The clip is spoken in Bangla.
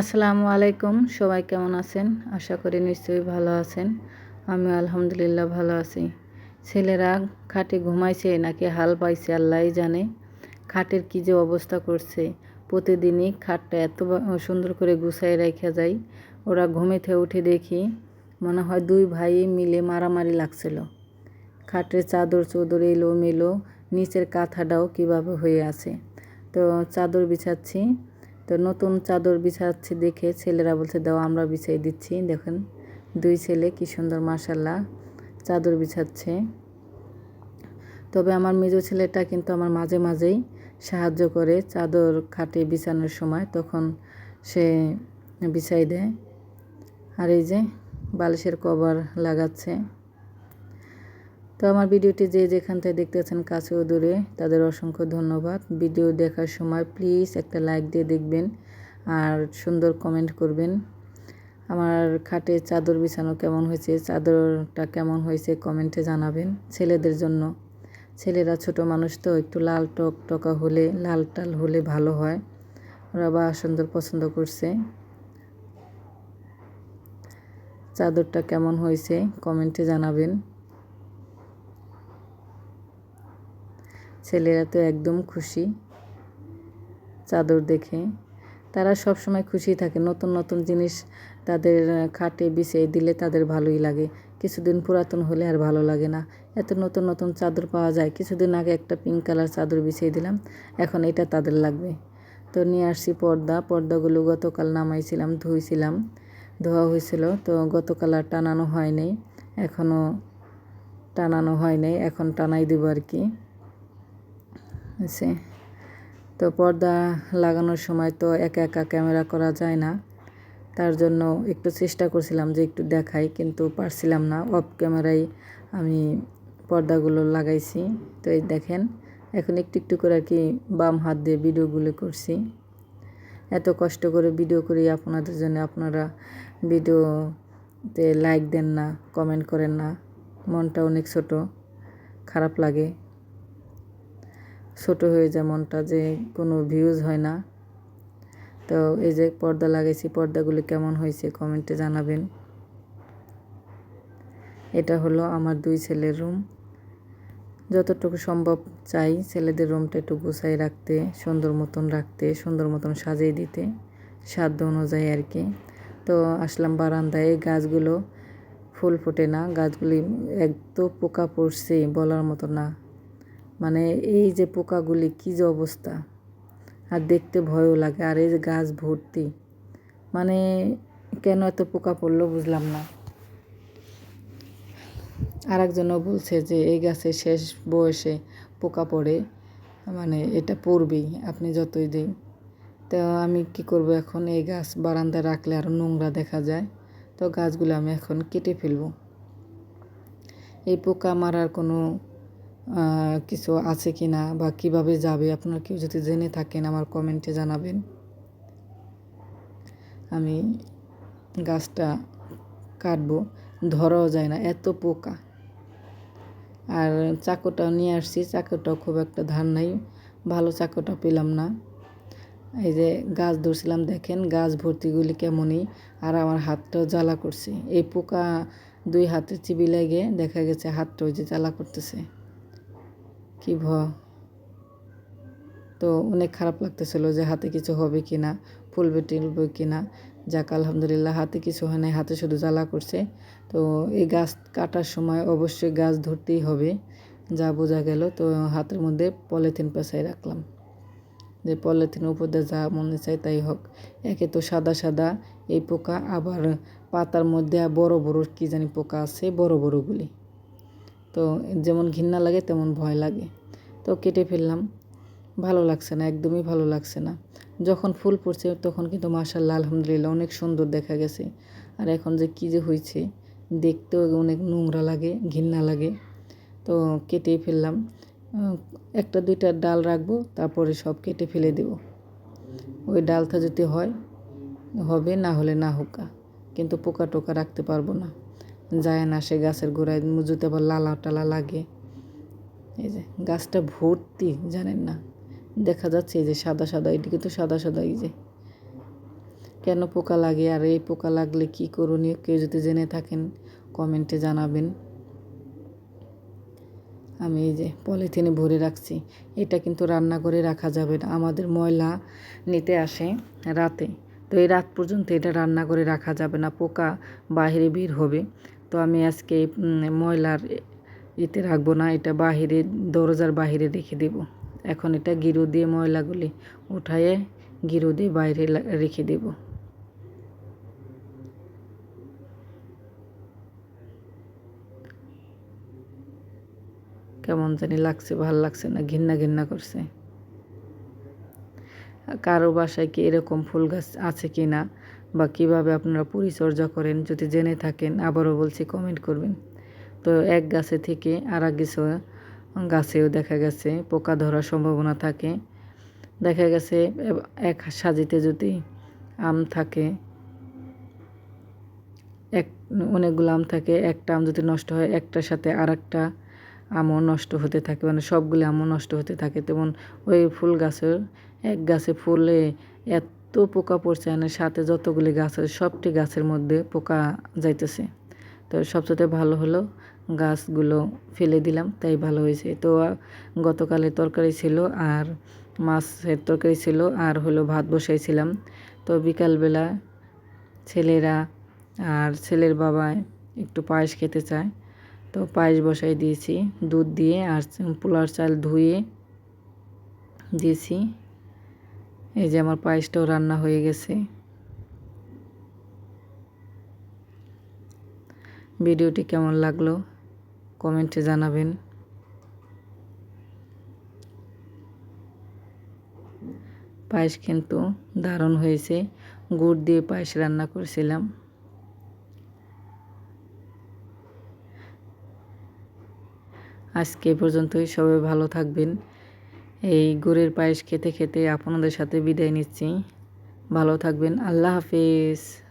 আসসালামু আলাইকুম, সবাই কেমন আছেন? আশা করি নিশ্চয়ই ভালো আছেন। আমি আলহামদুলিল্লাহ ভালো আছি। ছেলেরা খাটে ঘুমাইছে নাকি হাল পাইছে আল্লাহই জানে। খাটের কী যে অবস্থা করছে। প্রতিদিনই খাটটা এত সুন্দর করে গুছাই রেখে যায় ওরা ঘুমেতে উঠে দেখি মনে হয় দুই ভাই মিলে মারামারি লাগছিল। খাটের চাদর চৌদর এলো মেলো নিচের কাঁথাটাও কীভাবে হয়ে আছে। তো চাদর বিছাচ্ছি। তো নতুন চাদর বিছাচ্ছি দেখে ছেলেরা বলছে, দাও, আমরা বিছাই দিচ্ছি। দেখেন, দুই ছেলে কি সুন্দর মাসাল্লাহ চাদর বিছাচ্ছে। তবে আমার মেজো ছেলেটা কিন্তু আমার মাঝে মাঝেই সাহায্য করে চাদর খাটে বিছানোর সময়, তখন সে বিছাই দেয়। আর এই যে বালিশের কভার লাগাচ্ছে। তো আমার ভিডিওটি যে যেখান থেকে দেখতেছেন কাছে ও দূরে, তাদের অসংখ্য ধন্যবাদ। ভিডিও দেখার সময় প্লিজ একটা লাইক দিয়ে দেখবেন আর সুন্দর কমেন্ট করবেন। আমার খাটে চাদর বিছানো কেমন হয়েছে, চাদরটা কেমন হয়েছে কমেন্টে জানাবেন ছেলেদের জন্য। ছেলেরা ছোট মানুষ তো, একটু লাল টক টকা হলে, লাল টাল হলে ভালো হয়। ওরা বা সুন্দর পছন্দ করছে। চাদরটা কেমন হয়েছে কমেন্টে জানাবেন। ছেলেরা তো একদম খুশি চাদর দেখে। তারা সব সময় খুশি থাকে। নতুন নতুন জিনিস তাদের খাটে বিছিয়ে দিলে তাদের ভালোই লাগে। কিছুদিন পুরাতন হলে আর ভালো লাগে না। এত নতুন নতুন চাদর পাওয়া যায়। কিছুদিন আগে একটা পিঙ্ক কালার চাদর বিছিয়ে দিলাম। এখন এটা তাদের লাগবে। তো নিয়ে আসছি পর্দা। পর্দাগুলো গতকাল নামাইছিলাম, ধুইছিলাম। ধোয়া হয়েছিল। তো গতকাল আর টানানো হয়নি এখনও টানানো হয়নি এখন টানাই দেবো আর কি। আছে তো পর্দা লাগানোর সময় তো একা একা ক্যামেরা করা যায় না। তার জন্য একটু চেষ্টা করছিলাম যে একটু দেখাই, কিন্তু পারছিলাম না। অফ ক্যামেরায় আমি পর্দাগুলো লাগাইছি। তো এই দেখেন, এখন একটু একটু করে আর কি বাম হাত দিয়ে ভিডিওগুলো করছি। এত কষ্ট করে ভিডিও করি আপনাদের জন্য। আপনারা ভিডিওতে লাইক দেন না, কমেন্ট করেন না। মনটা অনেক ছোট, খারাপ লাগে। ছোট হয়ে যায় মনটা যে কোনো ভিউজ হয় না। তো এই যে পর্দা লাগাইছি, পর্দাগুলি কেমন হয়েছে কমেন্টে জানাবেন। এটা হলো আমার দুই ছেলের রুম। যতটুকু সম্ভব চাই ছেলেদের রুমটা একটু গুছাই রাখতে, সুন্দর মতন রাখতে, সুন্দর মতন সাজিয়ে দিতে, সাধ্য অনুযায়ী আর কি। তো আসলাম বারান্দায় এই গাছগুলো ফুল ফোটে না, গাছগুলি এত পোকা পড়ছে বলার মতো না। মানে এই যে পোকাগুলি কী যে অবস্থা? আর দেখতে ভয়ও লাগে। আর এই যে গাছ ভর্তি। মানে কেন এত পোকা পড়ল বুঝলাম না। আর একজনও বলছে যে এই গাছে শেষ বয়সে পোকা পড়ে। মানে এটা পড়বেই, আপনি যতই দিন। তো আমি কি করব এখন? এই গাছ বারান্দায় রাখলে আরও নোংরা দেখা যায়। তো গাছগুলো আমি এখন কেটে ফেলব। এই পোকা মারার কোনো কিছু আছে কি না বা কীভাবে যাবে? আপনার কেউ যদি জেনে থাকেন আমার কমেন্টে জানাবেন। আমি গাছটা কাটবো। ধরাও যায় না, এত পোকা। আর চাকুটা নিয়ে আসছি, চাকুটাও খুব একটা ধার নাই, ভালো চাকুটা পেলাম না। এই যে গাছ ধরছিলাম, দেখেন গাছ ভর্তিগুলি কেমনই, আর আমার হাতটাও জ্বালা করছে। এই পোকা দুই হাতে চিবি লেগে দেখা গেছে হাতটা ওই যে জ্বালা করতেছে। কি ভ? তো অনেক খারাপ লাগতেছিল যে হাতে কিছু হবে কি না ফুলবে টিলবে কি না যাক, আলহামদুলিল্লাহ, হাতে কিছু হয় নাই, হাতে শুধু জ্বালা করছে। তো এই গাছ কাটার সময় অবশ্যই গাছ ধরতেই হবে, যা বোঝা গেল। তো হাতের মধ্যে পলিথিন পেঁচাই রাখলাম। যে পলিথিন উপর দিয়ে যা মনে চাই তাই হোক। একে তো সাদা সাদা, এই পোকা আবার পাতার মধ্যে বড় বড় কী জানি পোকা আছে, বড় বড়গুলি। তো যেমন ঘৃণা লাগে, তেমন ভয় লাগে। তো কেটে ফেললাম। ভালো লাগছে না, একদমই ভালো লাগছে না। যখন ফুল পড়ছে তখন কিন্তু মাশাল্লাহ আলহামদুলিল্লাহ, অনেক সুন্দর দেখা গেছে। আর এখন যে কী যে হয়েছে দেখতেও অনেক নোংরা লাগে, ঘৃণা লাগে। তো কেটে ফেললাম। একটা দুইটা ডাল রাখব, তারপরে সব কেটে ফেলে দেব। ওই ডালটা যদি হয়, হবে, না হলে না হোকা। কিন্তু পোকা টোকা রাখতে পারব না। যায় না, সে গাছের গোড়ায় মুজুতে আবার লালা টালা লাগে। এই যে গাছটা ভর্তি, জানেন না? দেখা যাচ্ছে এই যে সাদা সাদা এটি কিন্তু সাদা সাদা এই যে। কেন পোকা লাগে, আর এই পোকা লাগলে কি করণীয়? কেউ যদি জেনে থাকেন, কমেন্টে জানাবেন। আমি এই যে পলিথিনে ভরে রাখছি, এটা কিন্তু রান্না করে রাখা যাবে না। আমাদের ময়লা নিতে আসে রাতে, তো এই রাত পর্যন্ত এটা রান্না করে রাখা যাবে না। পোকা বাহিরে বের হবে। তো আমি আজকে ময়লার এতে রাখব না, এটা বাহিরে, দরজার বাহিরে রেখে দেব। এখন এটা গিরু দিয়ে ময়লাগুলি উঠায়ে গিরু দিয়ে বাইরে রেখে দেব। কেমন জানি লাগছে, ভালো লাগছে না, ঘিন্না ঘিন্না করছে। কারও বাসায় কি এরকম ফুল গাছ আছে কি না বা কীভাবে আপনারা পরিচর্যা করেন যদি জেনে থাকেন, আবারও বলছি কমেন্ট করবেন। তো এক গাছে থেকে আর এক কিছু গাছেও দেখা গেছে, পোকা ধরার সম্ভাবনা থাকে। দেখা গেছে এক সাজিতে যদি আম থাকে, এক, অনেকগুলো আম থাকে, একটা আম যদি নষ্ট হয়, একটার সাথে আর একটা আমও নষ্ট হতে থাকে মানে সবগুলি আমও নষ্ট হতে থাকে। তেমন ওই ফুল গাছের, এক গাছে ফুলে এত পোকা পড়ছে মানে সাথে যতগুলি গাছ আছে, সবটি গাছের মধ্যে পোকা যাইতেছে। তো সবচেয়ে ভালো হলো গাছগুলো ফেলে দিলাম, তাই ভালো হয়েছে। তো গতকালের তরকারি ছিল আর মাছের তরকারি ছিল আর হলো ভাত বসাইছিলাম। তো বিকালবেলা ছেলেরা আর ছেলের বাবা একটু পায়েস খেতে চায়। তো পায়েস বসাই দিয়েছি, দুধ দিয়ে আর পোলার চাল ধুয়ে দিয়েছি। এই যে আমার পায়েসটাও রান্না হয়ে গেছে। ভিডিওটি কেমন লাগল কমেন্টে জানাবেন। পায়েস কিন্তু দারুণ হয়েছে, গুড় দিয়ে পায়েস রান্না করেছিলাম। আজকে পর্যন্তই, সবাই ভালো থাকবেন। এই গুড়ের পায়েস খেতে খেতে আপনাদের সাথে বিদায় নিচ্ছি। ভালো থাকবেন। আল্লাহ হাফেজ।